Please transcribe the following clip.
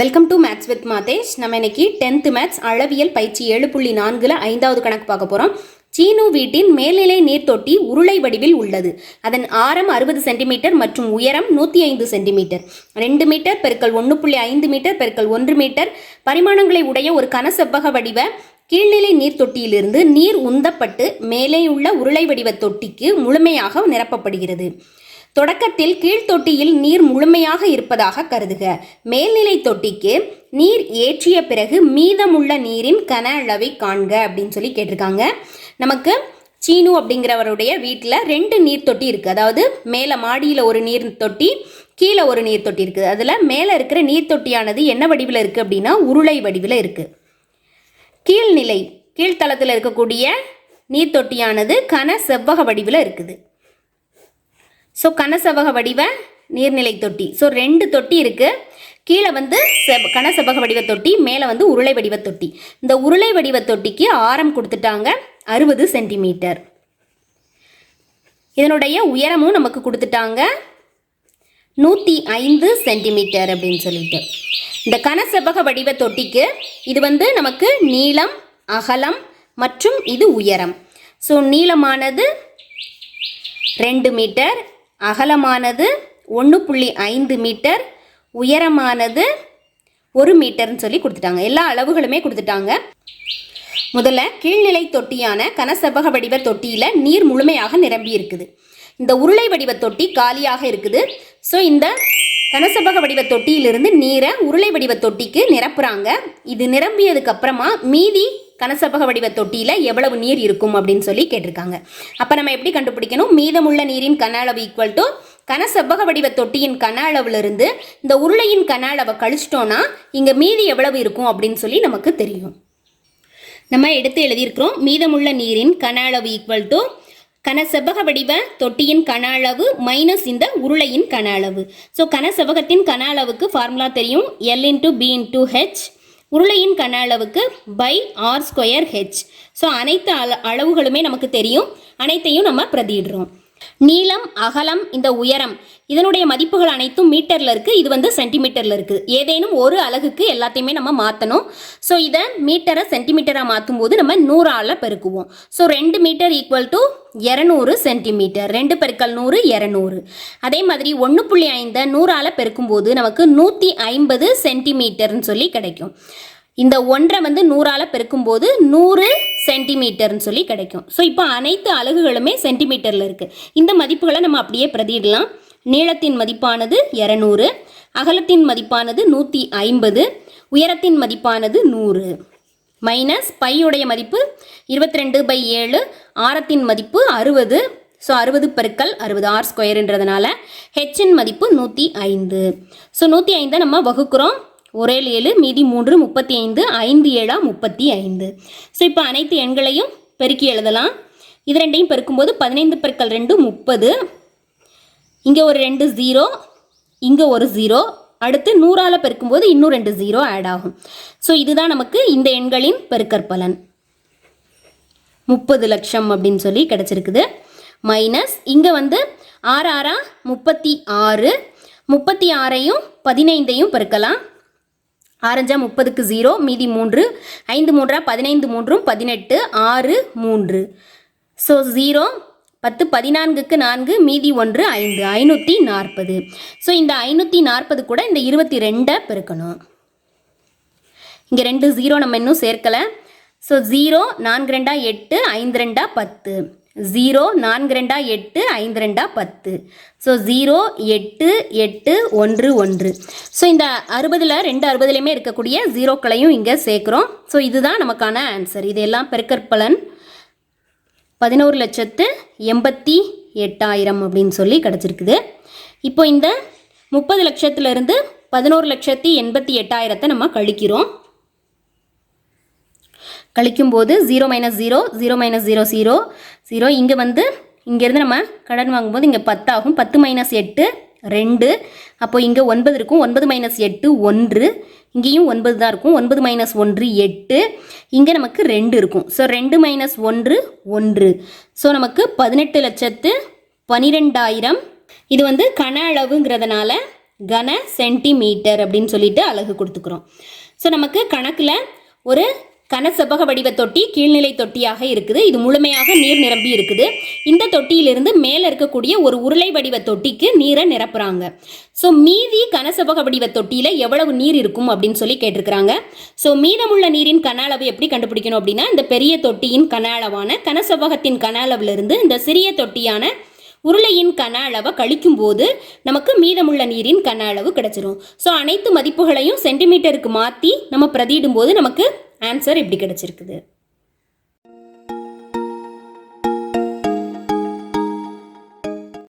Welcome to maths with Mathesh நம்ம இன்னைக்கு tenth maths அளவியல் பயிற்சி ஏழு புள்ளி நான்குல ஐந்தாவது கணக்கு பார்க்க போகிறோம் சீனு வீட்டின் மேல்நிலை நீர்த்தொட்டி உருளை வடிவில் உள்ளது. அதன் ஆரம் அறுபது சென்டிமீட்டர் மற்றும் உயரம் நூற்றி ஐந்து சென்டிமீட்டர் ரெண்டு மீட்டர் பெருக்கல் ஒன்று புள்ளி ஐந்து மீட்டர் பெருக்கல் ஒன்று மீட்டர் பரிமாணங்களை உடைய ஒரு கனசெவ்வக வடிவ கீழ்நிலை நீர் தொட்டியிலிருந்து நீர் உந்தப்பட்டு மேலே உள்ள உருளை வடிவ தொட்டிக்கு முழுமையாக நிரப்பப்படுகிறது. தொடக்கத்தில் கீழ்த்தொட்டியில் நீர் முழுமையாக இருப்பதாக கருதுக. மேல்நிலை தொட்டிக்கு நீர் ஏற்றிய பிறகு மீதமுள்ள நீரின் கன அளவை காண்க அப்படின்னு சொல்லி கேட்டிருக்காங்க. நமக்கு சீனு அப்படிங்கிறவருடைய வீட்டில் ரெண்டு நீர் தொட்டி இருக்குது அதாவது மேலே மாடியில் ஒரு நீர் தொட்டி கீழே ஒரு நீர் தொட்டி இருக்குது. அதில் மேலே இருக்கிற நீர் தொட்டியானது என்ன வடிவில் இருக்குது அப்படின்னா உருளை வடிவில் இருக்குது கீழ்நிலை கீழ்த்தளத்தில் இருக்கக்கூடிய நீர் தொட்டியானது கன செவ்வக வடிவில் இருக்குது. ஸோ கனசெவ்வக வடிவ நீர்நிலை தொட்டி. ஸோ ரெண்டு தொட்டி இருக்குது கீழே வந்து செவ் கனசபக வடிவ தொட்டி மேலே வந்து உருளை வடிவ தொட்டி. இந்த உருளை வடிவ தொட்டிக்கு ஆரம் கொடுத்துட்டாங்க அறுபது சென்டிமீட்டர். இதனுடைய உயரமும் நமக்கு கொடுத்துட்டாங்க நூற்றி ஐந்து சென்டிமீட்டர் அப்படின்னு சொல்லிட்டு. இந்த கனசெவ்வக வடிவ தொட்டிக்கு இது வந்து நமக்கு நீளம் அகலம் மற்றும் இது உயரம். ஸோ நீளமானது ரெண்டு மீட்டர் அகலமானது ஒன்று புள்ளி ஐந்து மீட்டர் உயரமானது ஒரு மீட்டர்னு சொல்லி கொடுத்துட்டாங்க. எல்லா அளவுகளுமே கொடுத்துட்டாங்க. முதல்ல கீழ்நிலை தொட்டியான கனசெவ்வக வடிவ தொட்டியில் நீர் முழுமையாக நிரம்பி இருக்குது. இந்த உருளை வடிவ தொட்டி காலியாக இருக்குது. ஸோ இந்த கனசபக வடிவ தொட்டியிலிருந்து நீரை உருளை வடிவ தொட்டிக்கு நிரப்புறாங்க. இது நிரம்பியதுக்கு அப்புறமா மீதி கனசபக வடிவ தொட்டியில் எவ்வளவு நீர் இருக்கும் அப்படின்னு சொல்லி கேட்டிருக்காங்க. அப்போ நம்ம எப்படி கண்டுபிடிக்கணும்? மீதமுள்ள நீரின் கன அளவு ஈக்குவல் டு கனசெவ்வக வடிவ தொட்டியின் கன அளவுலேருந்து இந்த உருளையின் கன அளவை கழிச்சிட்டோன்னா இங்கே மீதி எவ்வளவு இருக்கும் அப்படின்னு சொல்லி நமக்கு தெரியும். நம்ம எடுத்து எழுதியிருக்கிறோம் மீதமுள்ள நீரின் கன அளவு ஈக்குவல் டு கன வடிவ தொட்டியின் கன அளவு மைனஸ் இந்த உருளையின் கன அளவு. ஸோ கன செவ்வகத்தின் கன அளவுக்கு ஃபார்முலா தெரியும். L into B into H உருளையின் கன அளவுக்கு pi R square H so அனைத்து அள அளவுகளுமே நமக்கு தெரியும். அனைத்தையும் நம்ம பிரதிடுறோம் நீளம் அகலம் இந்த உயரம். இதனுடைய மதிப்புகள் அனைத்தும் மீட்டரில் இருக்குது இது வந்து சென்டிமீட்டரில் இருக்குது ஏதேனும் ஒரு அலகுக்கு எல்லாத்தையுமே நம்ம மாற்றணும் ஸோ இதை மீட்டரை சென்டிமீட்டராக மாற்றும் போது நம்ம நூறால் பெருக்குவோம். ஸோ ரெண்டு மீட்டர் ஈக்குவல் டு இரநூறு சென்டிமீட்டர். ரெண்டு பெருக்கல் நூறு இரநூறு. அதே மாதிரி ஒன்று புள்ளி ஐந்தை நூறால் பெருக்கும்போது நமக்கு நூற்றி ஐம்பது சென்டிமீட்டர்னு சொல்லி கிடைக்கும். இந்த ஒன்றை வந்து நூறால் பெருக்கும்போது நூறு சென்டிமீட்டர்னு சொல்லி கிடைக்கும். ஸோ இப்போ அனைத்து அலகுகளுமே சென்டிமீட்டரில் இருக்குது இந்த மதிப்புகளை நம்ம அப்படியே பிரதியிடலாம். நீளத்தின் மதிப்பானது இரநூறு அகலத்தின் மதிப்பானது நூற்றி ஐம்பது உயரத்தின் மதிப்பானது நூறு. மைனஸ் பையுடைய மதிப்பு இருபத்தி ரெண்டு பை ஏழு ஆரத்தின் மதிப்பு அறுபது ஸோ அறுபது பெருக்கல் அறுபது ஆர் ஸ்கொயருன்றதுனால ஹெச்சின் மதிப்பு நூற்றி ஐந்து. ஸோ நூற்றி ஐந்தை நம்ம வகுக்கிறோம். ஒரே ஏழு மீதி மூன்று முப்பத்தி ஐந்து ஐந்து ஏழா முப்பத்தி ஐந்து ஸோ இப்போ அனைத்து எண்களையும் பெருக்கி எழுதலாம். இது ரெண்டையும் பெருக்கும்போது பதினைந்து பெருக்கல் ரெண்டு முப்பது. இங்கே ஒரு ரெண்டு ஜீரோ இங்கே ஒரு ஜீரோ அடுத்து நூறால் பெருக்கும்போது இன்னும் ரெண்டு ஜீரோ ஆட் ஆகும். ஸோ இதுதான் நமக்கு இந்த எண்களின் பெருக்கற்பலன் முப்பது லட்சம் அப்படின்னு சொல்லி கிடச்சிருக்குது. மைனஸ் இங்கே வந்து ஆறு ஆறா முப்பத்தி ஆறு. முப்பத்தி ஆறையும் பதினைந்தையும் பெருக்கலாம். ஆரஞ்சா முப்பதுக்கு ஜீரோ மீதி மூன்று. ஐந்து மூன்றா பதினைந்து மூன்றும் பதினெட்டு ஆறு மூன்று. ஸோ ஜீரோ பத்து பதினான்குக்கு நான்கு மீதி ஒன்று ஐந்து. ஐநூற்றி நாற்பது. ஸோ இந்த ஐநூற்றி நாற்பது கூட இந்த இருபத்தி ரெண்டை பெருக்கணும். இங்கே ரெண்டு ஜீரோ நம்ம இன்னும் சேர்க்கலை. ஸோ ஜீரோ நான்கு ரெண்டா எட்டு ஐந்து ரெண்டா பத்து. ஜீரோ நான்கு ரெண்டா எட்டு ஐந்து ரெண்டா பத்து. ஸோ ஜீரோ எட்டு எட்டு ஒன்று ஒன்று. ஸோ இந்த அறுபதில் ரெண்டு அறுபதுலையுமே இருக்கக்கூடிய ஜீரோக்களையும் இங்கே சேர்க்குறோம். ஸோ இதுதான் நமக்கான ஆன்சர் இதெல்லாம் பெருக்கற்பலன் பதினோரு லட்சத்து எண்பத்தி எட்டாயிரம் அப்படின்னு சொல்லி கிடச்சிருக்குது. இப்போ இந்த முப்பது லட்சத்துலேருந்து பதினோரு லட்சத்தி எண்பத்தி எட்டாயிரத்தை நம்ம கழிக்கிறோம். கழிக்கும் போது zero minus zero zero minus zero zero zero இங்கே வந்து இங்கேருந்து நம்ம கடன் வாங்கும்போது இங்கே பத்தாகும். பத்து மைனஸ் எட்டு ரெண்டு. அப்போ இங்கே ஒன்பது இருக்கும். ஒன்பது மைனஸ் எட்டு ஒன்று. இங்கேயும் ஒன்பது தான் இருக்கும். ஒன்பது மைனஸ் ஒன்று எட்டு. இங்கே நமக்கு ரெண்டு இருக்கும். ஸோ ரெண்டு மைனஸ் ஒன்று ஒன்று. ஸோ நமக்கு பதினெட்டு லட்சத்து பனிரெண்டாயிரம். இது வந்து கன அளவுங்கிறதுனால கன சென்டிமீட்டர் அப்படின்னு சொல்லிட்டு அழகு கொடுத்துக்கிறோம். ஸோ நமக்கு கணக்கில் ஒரு கனசபக வடிவ தொட்டி கீழ்நிலை தொட்டியாக இருக்குது. இது முழுமையாக நீர் நிரம்பி இருக்குது. இந்த தொட்டியிலிருந்து மேலே இருக்கக்கூடிய ஒரு உருளை வடிவ தொட்டிக்கு நீரை நிரப்புறாங்க. ஸோ மீதி கனசெபக வடிவ தொட்டியில் எவ்வளவு நீர் இருக்கும் அப்படின்னு சொல்லி கேட்டிருக்கிறாங்க. ஸோ மீதமுள்ள நீரின் கன அளவு எப்படி கண்டுபிடிக்கணும் அப்படின்னா இந்த பெரிய தொட்டியின் கன அளவான கனசெவ்வகத்தின் கன அளவிலிருந்து இந்த சிறிய தொட்டியான உருளையின் கன அளவை கழிக்கும் போது நமக்கு மீதமுள்ள நீரின் கன அளவு கிடைச்சிரும். ஸோ அனைத்து மதிப்புகளையும் சென்டிமீட்டருக்கு மாற்றி நம்ம பிரதியிடும் போது நமக்கு ஆன்சர் இப்படி கிடச்சிருக்குது.